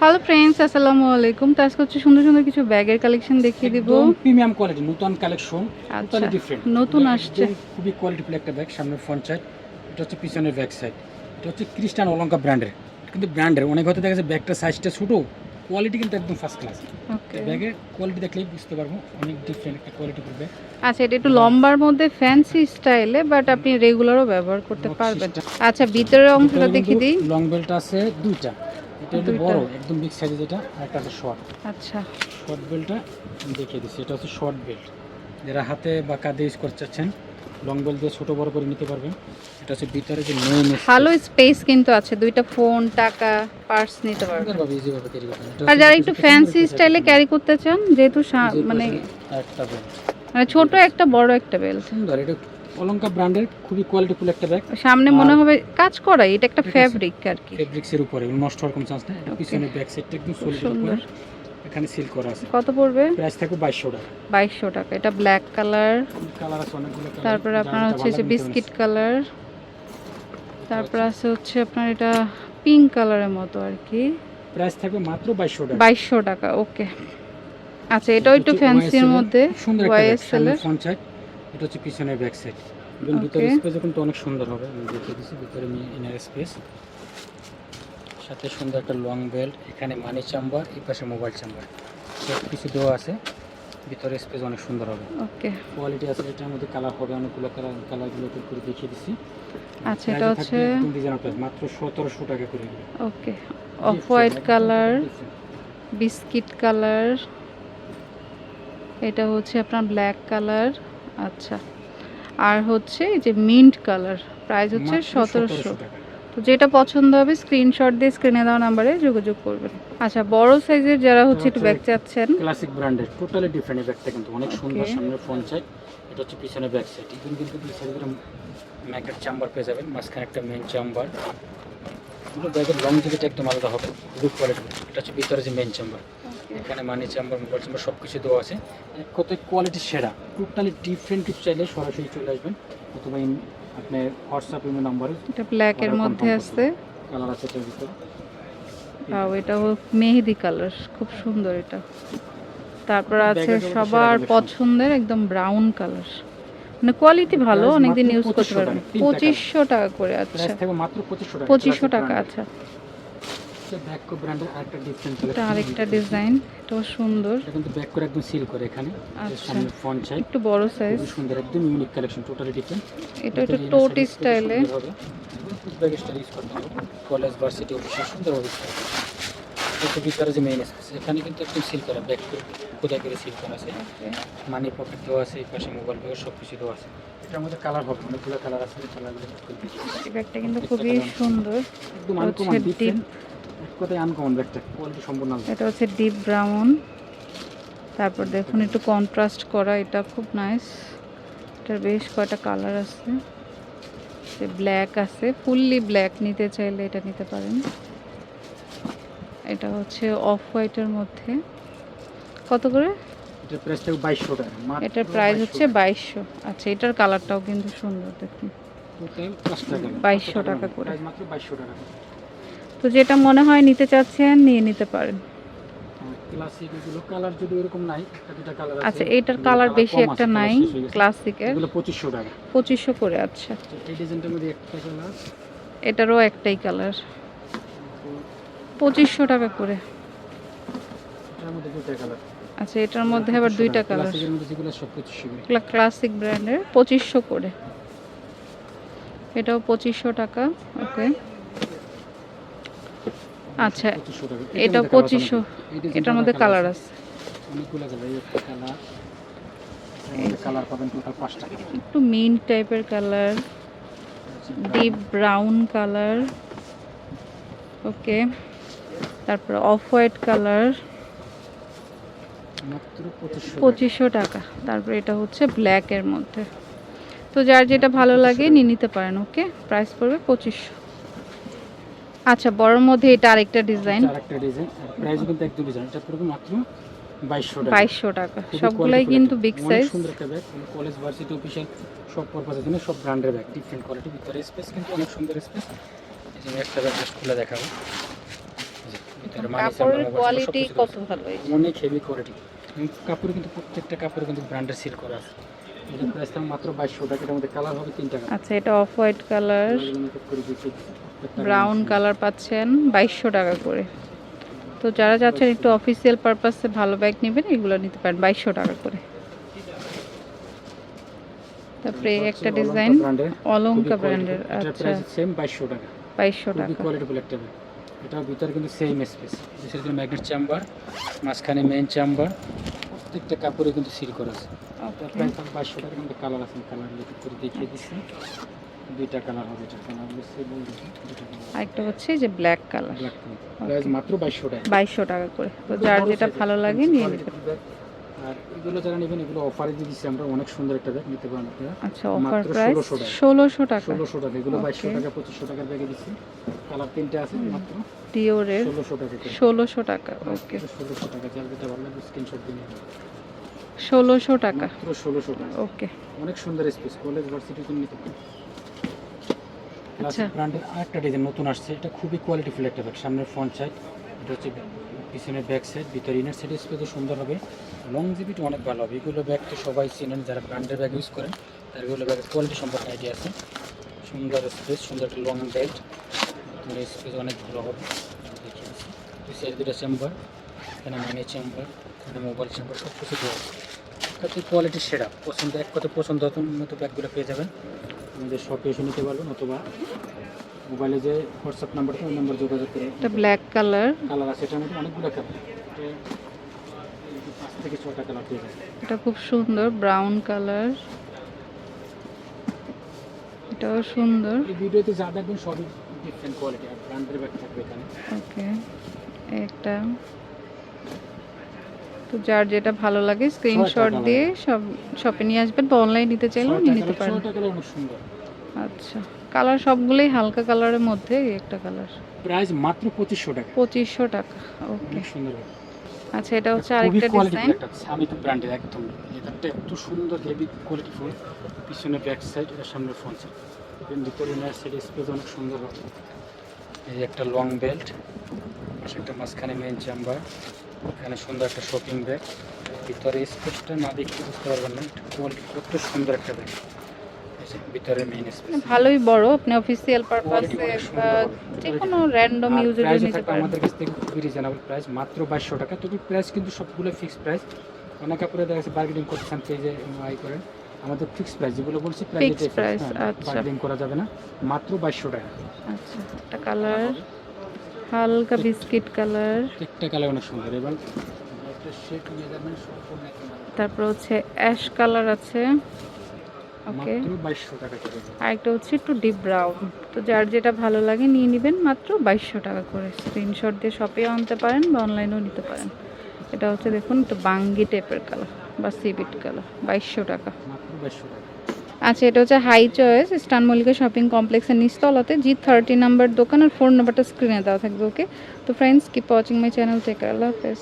Hello friends আসসালামু আলাইকুম। তো আজকে হচ্ছে সুন্দর সুন্দর কিছু ব্যাগের কালেকশন দেখিয়ে দিব। প্রিমিয়াম কোয়ালিটি নতুন কালেকশন টোটালি ডিফারেন্ট নতুন আসছে। খুবই কোয়ালিটি কোয়ালিটিফুল একটা ব্যাগ সামনের ফ্রন্ট সাইড এটা হচ্ছে পিছনের ব্যাক সাইড এটা হচ্ছে ক্রিস্টান অলঙ্কা ব্র্যান্ডের কিন্তু ব্র্যান্ডের অনেক হয়তো দেখা যাচ্ছে ব্যাগটা সাইজটা ছোটো কোয়ালিটি কিন্তু একদম ফার্স্ট ক্লাস ওকে ব্যাগের কোয়ালিটি দেখলেই বুঝতে পারব অনেক ডিফারেন্ট একটা কোয়ালিটি করবে আচ্ছা এটা একটু লম্বার মধ্যে ফ্যান্সি স্টাইলে বাট আপনি রেগুলারও ব্যবহার করতে পারবেন। আচ্ছা ভিতরের অংশটা দেখিয়ে দিই। লং বেল্ট আছে দুইটা। এটা হলো বড় একদম বিগ সাইজে আর একটা আছে শর্ট আচ্ছা। শর্ট বেল্টটা দেখিয়ে দিচ্ছি এটা হচ্ছে শর্ট বেল্ট যারা হাতে বা কাঁধে ইউজ করতে চাচ্ছেন লং বেল্ট দিয়ে ছোটো বড় করে নিতে পারবেন। এটা হচ্ছে ভিতরে যে মেইন ভালো স্পেস কিন্তু আছে দুইটা ফোন টাকা পার্স নিতে পারবেন। সুন্দরভাবে ইজিভাবে ক্যারি এটা আর যারা একটু ফ্যান্সি স্টাইলে ক্যারি করতে চান যেহেতু মানে একটা বেল্ট মানে ছোট একটা বড় একটা বেল্ট সুন্দর এটা অলঙ্কা ব্র্যান্ডের খুবই কোয়ালিটিফুল একটা ব্যাগ সামনে মনে হবে কাজ করা এটা একটা। ফ্যাব্রিক আর কি। ফেব্রিক্সের উপরে নষ্ট হওয়ার কোনো চান্স নেই। এটা পিছনে ব্যাক সাইডটা একদম সলিড সুন্দর। এখানে সিল করা আছে। কত পড়বে? প্রাইস থাকবে বাইশশো টাকা। বাইশশো টাকা। এটা ব্ল্যাক কালার কালার আছে অনেকগুলো তারপরে আপনার হচ্ছে যে বিস্কিট কালার তারপর আছে হচ্ছে আপনার এটা পিঙ্ক কালারের মতো আর কি। প্রাইস থাকবে মাত্র বাইশশো টাকা। বাইশশো টাকা ওকে আচ্ছা এটাও একটু ফ্যান্সির মধ্যে সুন্দর একটা ব্যাগ YSL এটা হচ্ছে পিছনের ব্যাক সাইড এবং Okay. ভিতরে স্পেসও কিন্তু অনেক সুন্দর হবে আমি দেখিয়ে দিচ্ছি ভিতরে ইনার স্পেস সাথে সুন্দর একটা লং বেল্ট এখানে মানি চাম্বার এই পাশে মোবাইল চাম্বার সব কিছু দেওয়া আছে ভিতরে স্পেস অনেক সুন্দর হবে। ওকে কোয়ালিটি আছে এটার মধ্যে কালার হবে অনেকগুলো কালার কালারগুলো করে দেখিয়ে দিচ্ছি। আচ্ছা এটা হচ্ছে মাত্র সতেরোশো টাকা করে okay off white colour biscuit colour এটা হচ্ছে আপনার ব্ল্যাক কালার আচ্ছা। আর হচ্ছে এই যে মিন্ট কালার প্রাইস হচ্ছে সতেরোশো। তো যেটা পছন্দ হবে স্ক্রিনশট দিয়ে স্ক্রিনে দেওয়া নাম্বারে যোগাযোগ করবেন। আচ্ছা বড় সাইজের যারা হচ্ছে একটু ব্যাগ চাচ্ছেন। ক্লাসিক ব্র্যান্ডের টোটালি ডিফারেন্ট ব্যাগটা কিন্তু। অনেক সুন্দর. সামনে ফ্রন্ট সাইড এটা হচ্ছে পিছনে ব্যাক সাইড এখন কিন্তু করে ম্যাকের চাম্বার পেয়ে যাবেন মাঝখানে একটা মেন চাম্বার পুরো ব্যাগের লং জিবিটা একদম আলাদা হবে গুড কোয়ালিটি এটা হচ্ছে ভিতরে যে মেন চাম্বার এখানে মানি চাম্বার মোবাইল চাম্বার সব কিছু দেওয়া আছে। কত কোয়ালিটি সেরা? টোটালি ডিফারেন্ট কিছু চাইলে সরাসরি চলে আসবেন। অথবা আপনার হোয়াটসঅ্যাপ ইমেল নাম্বারে এটা ব্ল্যাকের Order মধ্যে আছে। কালার আছে এটার ভিতরে। তাও এটা হলো মেহেদি কালার খুব সুন্দর এটা। তারপর আছে সবার পছন্দের একদম ব্রাউন কালার মানে কোয়ালিটি ভালো অনেকদিন ইউজ করতে 2500 পারবেন। পঁচিশশো টাকা করে আচ্ছা। পঁচিশশো টাকা। পঁচিশশো টাকা আচ্ছা ব্র্যান্ডের আরেকটা ডিফারেন্ট এটা আরেকটা ডিজাইন এটাও সুন্দর। এটা কিন্তু ব্যাক করে একদম সিল করে এখানে আচ্ছা। সামনে সাইড একটু বড় সাইজ সুন্দর একদম ইউনিক কালেকশন টোটালি ডিফারেন্ট এটা একটু টোটি স্টাইলে ব্যাগ স্টাইল ইউজ করতে হবে। কলেজ ভার্সিটি অফিসে ইউজ করতে এটা ভিতরে যে মেইন স্পেস এখানে কিন্তু একদম সিল করা ব্যাক খোদাই করে সিল করা আছে। মানি পকেট দেওয়া আছে এই পাশে মোবাইল ব্যাগ সব কিছু দেওয়া আছে। এটার মধ্যে কালার হবে অনেকগুলো কালার আছে। কালারগুলো ব্যাগটা কিন্তু খুবই সুন্দর। একদম আনকমন ডিফারেন্ট এক কথায় আনকমন ব্যাগটা কোয়ালিটি সম্পূর্ণ এটা হচ্ছে ডিপ ব্রাউন তারপর দেখুন একটু কন্ট্রাস্ট করা এটা খুব নাইস এটার বেশ কয়টা কালার আছে। ব্ল্যাক আছে। ফুললি ব্ল্যাক নিতে চাইলে এটা নিতে পারেন। এটা হচ্ছে অফ হোয়াইটের মধ্যে। কত করে? এটার প্রাইস বাইশশো টাকা। এটার প্রাইস হচ্ছে বাইশশো। আচ্ছা এটার কালারটাও কিন্তু সুন্দর দেখুন। 2200 টাকা। করে। প্রাইস মাত্র বাইশশো টাকা তো যেটা মনে হয় নিতে চাচ্ছেন নিয়ে নিতে পারেন। ক্লাসিক এগুলো কালার যদি এরকম নাই একটা দুটা কালার আছে। আচ্ছা এটার কালার বেশি একটা নাই হয়ে। ক্লাসিকের এগুলো পঁচিশশো টাকা। করে আচ্ছা। এই ডিজাইনটার মধ্যে একটা কালার এটারও একটাই কালার পঁচিশশো টাকা করে। এটার মধ্যে দুটা কালার আচ্ছা এটার মধ্যে আবার দুইটা কালার ক্লাসিকের মধ্যে যেগুলো সব পঁচিশশো করে। ক্লাসিক ব্র্যান্ডের পঁচিশশো করে। এটাও পঁচিশশো টাকা ওকে আচ্ছা এটাও পঁচিশশো। এটার মধ্যে কালার আছে। একটা মিন টাইপের colour deep brown colour okay. তারপর অফ হোয়াইট কালার পঁচিশশো টাকা। তারপর এটা হচ্ছে ব্ল্যাকের মধ্যে। তো যার যেটা ভালো লাগে নিয়ে নিতে পারেন, ওকে? প্রাইস পড়বে পঁচিশশো। আচ্ছা বড়র মধ্যে এটা আরেকটা ডিজাইন আরেকটা ডিজাইন প্রাইস কিন্তু এক দু ডিজাইন এটা পড়বে মাত্র বাইশশো টাকা। বাইশশো টাকা। খুবই সবগুলাই কিন্তু বিগ সাইজ সুন্দর একটা ব্যাগ কলেজ ভার্সিটি অফিসিয়াল সব পারপাসের জন্য সব ব্র্যান্ডের ব্যাগ ডিফারেন্ট কোয়ালিটি ভিতরে স্পেস কিন্তু অনেক সুন্দর স্পেস এই যে একটা ব্যাগ খুলে দেখাবো। মানি কাপড়ের কোয়ালিটি কত ভালো এই অনেক হেভি কোয়ালিটি কাপড় কিন্তু প্রত্যেকটা কাপড়ে কিন্তু ব্র্যান্ডের সিল করা আছে। এটা প্রাইস থাকবে মাত্র বাইশশো টাকা। এটার মধ্যে কালার হবে তিন টাকা আচ্ছা এটা off white colour. Brown colour পাচ্ছেন বাইশশো টাকা করে। তো যারা যাচ্ছেন একটু অফিসিয়াল পারপাসে ভালো ব্যাগ নেবেন এগুলো নিতে পারেন বাইশশো টাকা করে। তারপরে একটা ডিজাইন অলঙ্কা ব্র্যান্ডের আচ্ছা। সেম বাইশশো টাকা। বাইশশো খুবই টাকা। কোয়ালিটিফুল একটা ব্যাগ এটার ভিতরে কিন্তু সেম স্পেস বিশেষ করে ম্যাগনেট চেম্বার মাঝখানে মেন চেম্বার প্রত্যেকটা কাপড়ে কিন্তু সিল করা আছে। বাইশশো টাকার মধ্যে কালার আছে কালার লিখে করে দেখিয়ে দিচ্ছি। দুইটা কালার হবে এটা কালার হচ্ছে আরেকটা হচ্ছে যে black colour black colour price মাত্র বাইশশো টাকা। বাইশশো টাকা করে। তো যার যেটা ভালো লাগে নিয়ে নিতে আর এগুলো যারা নেবেন এগুলো অফারে দিয়ে দিচ্ছি আমরা অনেক সুন্দর একটা ব্যাগ নিতে পারেন আপনারা। আচ্ছা অফার প্রাইস 1600 টাকা। ষোলোশো টাকা। ষোলোশো টাকা এগুলো. বাইশশো টাকা পঁচিশশো টাকার ব্যাগে দিচ্ছি। কালার তিনটে আছে মাত্র। ডিওরের ষোলোশো টাকা ওকে। ষোলোশো টাকা। ষোলোশো টাকা। ওকে। অনেক সুন্দর স্পেস কলেজ ভার্সিটি জন্য নিতে আচ্ছা। ব্র্যান্ডের আরেকটা ডিজাইন নতুন আসছে এটা খুবই কোয়ালিটিফুল একটা ব্যাগ সামনের ফ্রন্ট সাইড এটা হচ্ছে পিছনের ব্যাক সাইড ভিতরে ইনার সাইড স্পেসও সুন্দর হবে। লং জিবিটি অনেক ভালো হবে। এগুলো ব্যাগ তো সবাই চিনেন যারা ব্র্যান্ডের ব্যাগ ইউজ করেন তার এগুলো ব্যাগের কোয়ালিটি সম্পর্কে আইডিয়া আছে। সুন্দর স্পেস সুন্দর একটা লং বেল্ট স্পেস অনেক ভালো হবে দিচ্ছি দুই সাইড দুটো চেম্বার এখানে মানি চেম্বার এখানে মোবাইল চেম্বার সব কিছু দেওয়া আছে। কাছে কোয়ালিটি সেরা। পছন্দ এক কথা পছন্দ মতো ব্যাগগুলো পেয়ে যাবেন। আমাদের শপে এসে নিতে পারবেন অথবা মোবাইলে যে হোয়াটসঅ্যাপ নাম্বারটা ওই নাম্বার যোগাযোগ করে এটা ব্ল্যাক কালার কালার আছে এটার মধ্যে অনেকগুলো কালার পাঁচ থেকে ছটা কালার পেয়ে যাবেন। এটা খুব সুন্দর ব্রাউন কালার এটাও সুন্দর। এই ভিডিওতে যা দেখবেন সবই ডিফারেন্ট কোয়ালিটি আর ব্র্যান্ডের ব্যাগ থাকবে এখানে। ওকে একটা তো যার যেটা ভালো লাগে স্ক্রিনশট দিয়ে সব শপে নিয়ে আসবেন বা অনলাইন নিতে চাইলেও নিয়ে নিতে পারেন। আচ্ছা কালার সবগুলোই হালকা কালারের মধ্যে এই একটা কালার প্রাইস মাত্র পঁচিশশো টাকা। পঁচিশশো টাকা ওকে। সুন্দর। আচ্ছা এটা হচ্ছে আরেকটা ডিজাইন একটা তো ব্র্যান্ডের একদম। এটা এত সুন্দর হেভি কোয়ালিটি ফুল। পিছনে ব্যাক সাইড এটা সামনে ফ্রন্ট সাইড এর ভিতরে ইনার সাইড স্পেস অনেক সুন্দর হবে। এই একটা লং বেল্ট একটা মাঝখানে মেন চেম্বার এখানে সুন্দর একটা শপিং ব্যাগ ভিতরে স্পেসটা না দেখলে বুঝতে পারবেন না কোয়ালিটি কত সুন্দর একটা ব্যাগ ভালোই বড় আপনি অফিসিয়াল পারপাসে। যে কোনো র্যান্ডম ইউজের জন্য নিতে পারেন। আমাদের কাছ থেকে খুবই রিজনেবল প্রাইস মাত্র বাইশশো টাকা। তবে প্রাইস কিন্তু সবগুলো ফিক্সড প্রাইস অনেক কাপড়ে দেখা যাচ্ছে বার্গেনিং করতে চান পেজে আই করেন। আমাদের ফিক্স প্রাইস যেগুলো বলছি প্রাইস আচ্ছা। বার্গেনিং করা যাবে না। মাত্র বাইশশো টাকা। আচ্ছা একটা কালার হালকা বিস্কিট কালার প্রত্যেকটা কালার অনেক সুন্দর। এবং একটা শেড নিয়ে যাবেন সম্পূর্ণ তারপর হচ্ছে অ্যাশ কালার আছে। ওকে। করে আরেকটা হচ্ছে একটু ডিপ ব্রাউন তো যার যেটা ভালো লাগে নিয়ে নেবেন মাত্র বাইশশো টাকা করে। স্ক্রিনশট দিয়ে শপেও আনতে পারেন বা অনলাইনেও নিতে পারেন। এটা হচ্ছে দেখুন একটু বাঙ্গি টাইপের কালার বা সিবিট কালার বাইশশো টাকা। বাইশশো টাকা। আচ্ছা এটা হচ্ছে হাই চয়েস স্টান মল্লিকা শপিং কমপ্লেক্সের নিচতলাতে জি থার্টি নাম্বার দোকান আর ফোন নাম্বারটা স্ক্রিনে দেওয়া থাকবে ওকে তো friends keep watching my channel থেকে আল্লাহ হাফেজ।